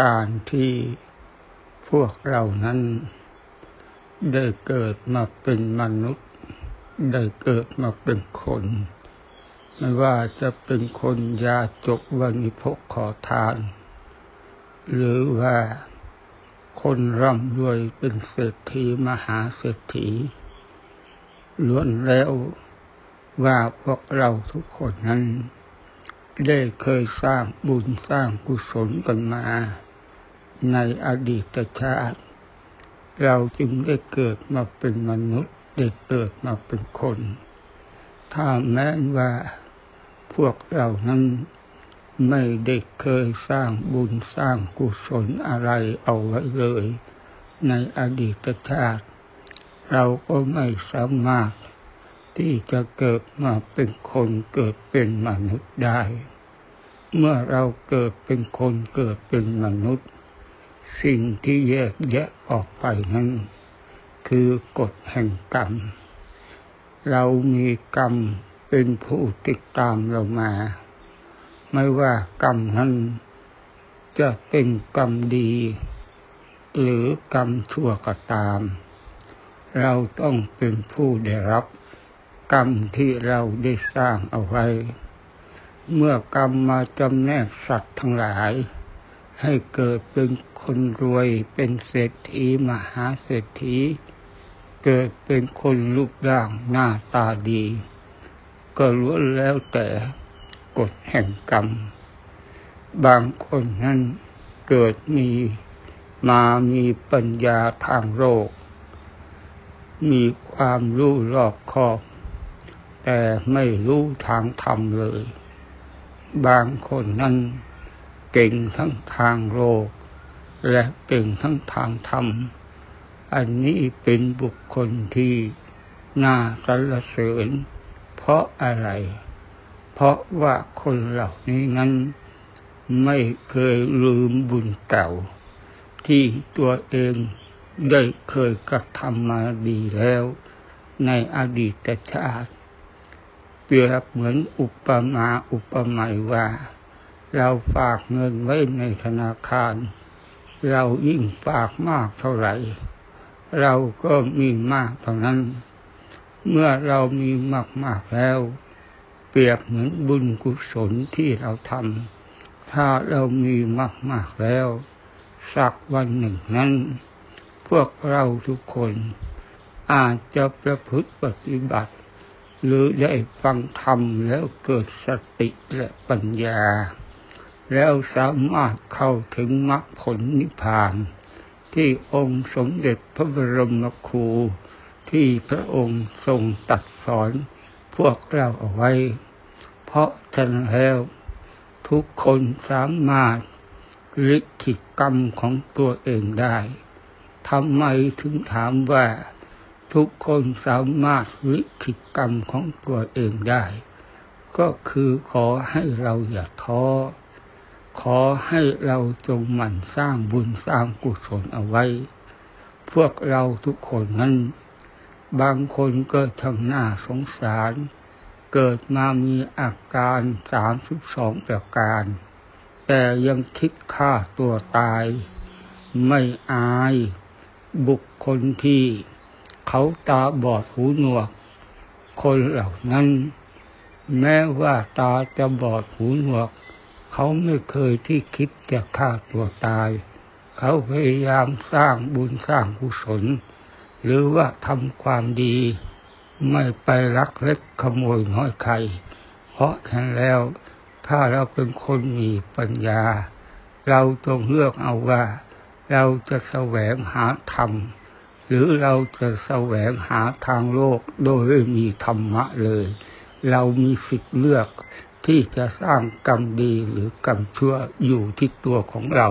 การที่พวกเรานั้น ได้เกิดมาเป็นมนุษย์ ได้เกิดมาเป็นคน ไม่ว่าจะเป็นคนยาจกวันิพกขอทาน หรือว่าคนร่ำรวยเป็นเศรษฐีมหาเศรษฐีล้วนแล้วว่าพวกเราทุกคนนั้น ได้เคยสร้างบุญสร้างกุศลกันมา ในอดีตชาติ เราจึงได้เกิดมาเป็นมนุษย์ได้เกิดมาเป็นคน ถ้าแม้ว่าพวกเรานั้นไม่ได้เคยสร้างบุญสร้างกุศลอะไรเอาไว้เลย ในอดีตชาติ เราก็ไม่สามารถที่จะเกิดมาเป็นคนเกิดเป็นมนุษย์ได้ เมื่อเราเกิดเป็นคนเกิดเป็นมนุษย์ สิ่งที่แยกแยะออกไปนั้น คือกฎแห่งกรรม เรามีกรรมเป็นผู้ติดตามเรามา ไม่ว่ากรรมนั้นจะเป็นกรรมดี หรือกรรมชั่วก็ตาม เราต้องเป็นผู้ได้รับ กรรมที่เราได้สร้างเอาไว้ เมื่อกรรมมาจำแนกสัตว์ทั้งหลาย ให้เกิดเป็นคนรวยเป็นเศรษฐีมหาเศรษฐี เกิดเป็นคนรูปร่างหน้าตาดี ก็ล้วนแล้วแต่กฎแห่งกรรม บางคนนั้นเกิดมีมามีปัญญาทางโลกมีความรู้รอบคอบ แต่ไม่รู้ทางธรรมเลย บางคนนั้น เก่งทั้งทางโลก และเก่งทั้งทางธรรม อันนี้เป็นบุคคลที่น่าสรรเสริญ เพราะอะไร เพราะว่าคนเหล่านี้นั้นไม่เคยลืมบุญเก่า ที่ตัวเองได้เคยกระทำมาดีแล้ว ในอดีตชาติเปรียบเหมือนอุปมาอุปไมยว่า เราฝากเงินไว้ในธนาคาร เรายิ่งฝากมากเท่าไหร่ เราก็มีมากเท่านั้น เมื่อเรามีมากมากแล้ว เปรียบเหมือนบุญกุศลที่เราทำถ้าเรามีมากมากแล้ว สักวันหนึ่งนั้น พวกเราทุกคน อาจจะประพฤติปฏิบัติหรือได้ฟังธรรมแล้วเกิดสติและปัญญา แล้วสามารถเข้าถึงมรรคผลนิพพาน ที่องค์สมเด็จพระบรมครูที่พระองค์ทรงตัดสอนพวกเราเอาไว้ เพราะฉะนั้นแล้ว ทุกคนสามารถลิขิตกรรมของตัวเองได้ทำไมถึงถามว่า ทุกคนสามารถวิคิตกรรมของตัวเองได้ ก็คือขอให้เราอย่าท้อ ขอให้เราจงหมั่นสร้างบุญสร้างกุศลเอาไว้ พวกเราทุกคนนั้น บางคนก็ทำหน้าสงสาร เกิดมามีอาการสามสิบสองประการ แต่ยังคิดฆ่าตัวตาย ไม่อาย บุคคลที่เขาตาบอดหูหนวก คนเหล่านั้น แม้ว่าตาจะบอดหูหนวก เขาไม่เคยที่คิดจะฆ่าตัวตาย เขาพยายามสร้างบุญสร้างกุศล หรือว่าทำความดี ไม่ไปรักเล็กขโมยน้อยใคร เพราะฉะนั้นแล้วถ้าเราเป็นคนมีปัญญา เราจงเลือกเอาว่า เราจะแสวงหาธรรม หรือเราจะแสวงหาทางโลกโดยไม่มีธรรมะเลย เรามีสิทธิ์เลือก ที่จะสร้างกรรมดีหรือกรรมชั่วอยู่ที่ตัวของเรา